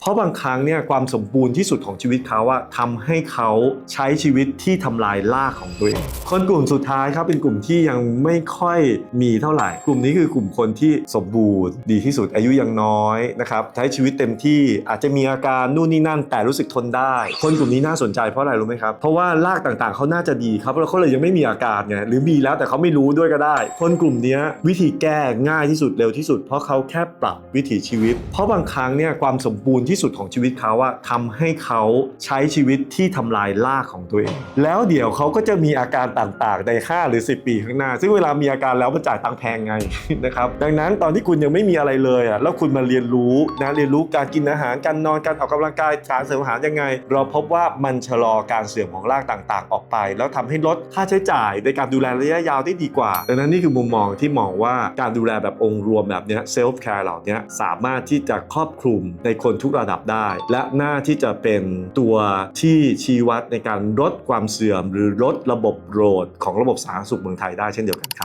เพราะบางครั้งเนี่ยความสมบูรณ์ที่สุดของชีวิตเขาอะทำให้เขาใช้ชีวิตที่ทำลายรากของตัวเอง คนกลุ่มสุดท้ายครับเป็นกลุ่มที่ยังไม่ค่อยมีเท่าไหร่ กลุ่มนี้คือกลุ่มคนที่สมบูรณ์ ดีที่สุดอายุยังน้อยนะครับใช้ชีวิตเต็มที่อาจจะมีอาการนู่นนี่นั่น แต่รู้สึกทนได้ คนกลุ่มนี้น่าสนใจเพราะอะไรรู้ไหมครับเพราะว่ารากต่างๆเขาน่าจะดีครับแล้วเขาเลยยังไม่มีอาการไงหรือมีแล้วแต่เขาไม่รู้ด้วยก็ได้ คนกลุ่มนี้วิธีแก้ง่ายที่สุดเร็วที่สุด เพราะเขาแค่ปรับวิถีชีวิต เพราะบางครั้งเนี่ยความสมบูรณ์ที่สุดของชีวิตเขาอะทำให้เขาใช้ชีวิตที่ทำลายรากของตัวเอง แล้วเดี๋ยวเขาก็จะมีอาการต่างๆใน5หรือ 10 ปีข้างหน้า ซึ่งเวลามีอาการแล้วมันจ่ายตังค์แพงไงนะครับดังนั้นตอนที่คุณยังไม่มีอะไรเลยอะแล้วคุณมาเรียนรู้นะเรียนรู้การกินอาหารการนอนการออกกำลังกายการเสริมอาหารยังไง เราพบว่ามันชะลอการเสื่อมของรากต่างๆ ออกไป แล้วทำให้ลดค่าใช้จ่ายในการดูแลระยะยาวได้ดีกว่าดังนั้นนี่คือมุมมองที่มองว่าการดูแลแบบองค์รวมแบบเนี้เซลฟ์แคร์เหล่านี้สามารถที่จะครอบคลุมในคนทุกระดับได้ และน่าที่จะเป็นตัวที่ชี้วัดในการลดความเสื่อม หรือลดระบบโรดของระบบสาธารณสุขเมืองไทยได้เช่นเดียวกันครับ